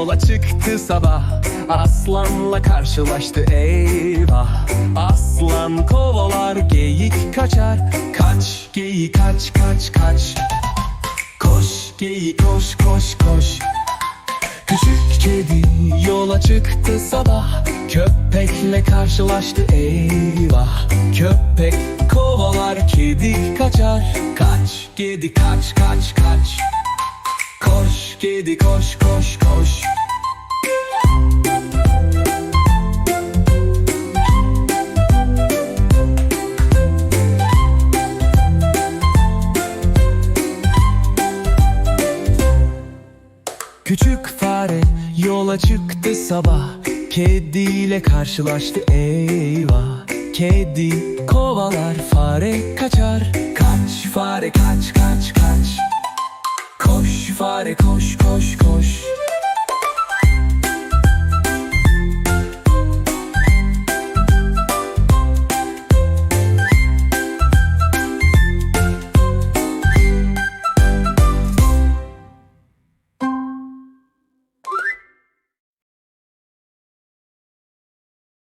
yola çıktı sabah. Aslanla karşılaştı eyvah. Aslan kovalar geyik kaçar. Kaç geyik kaç kaç kaç. Koş geyik koş koş koş. Küçük kedi yola çıktı sabah. Köpekle karşılaştı eyvah. Köpek kovalar kedi kaçar. Kaç kedi kaç kaç kaç Koş kedi koş koş koş. Küçük fare yola çıktı sabah. Kediyle karşılaştı eyvah. Kedi kovalar fare kaçar. Kaç fare kaç kaç kaç Koş koş koş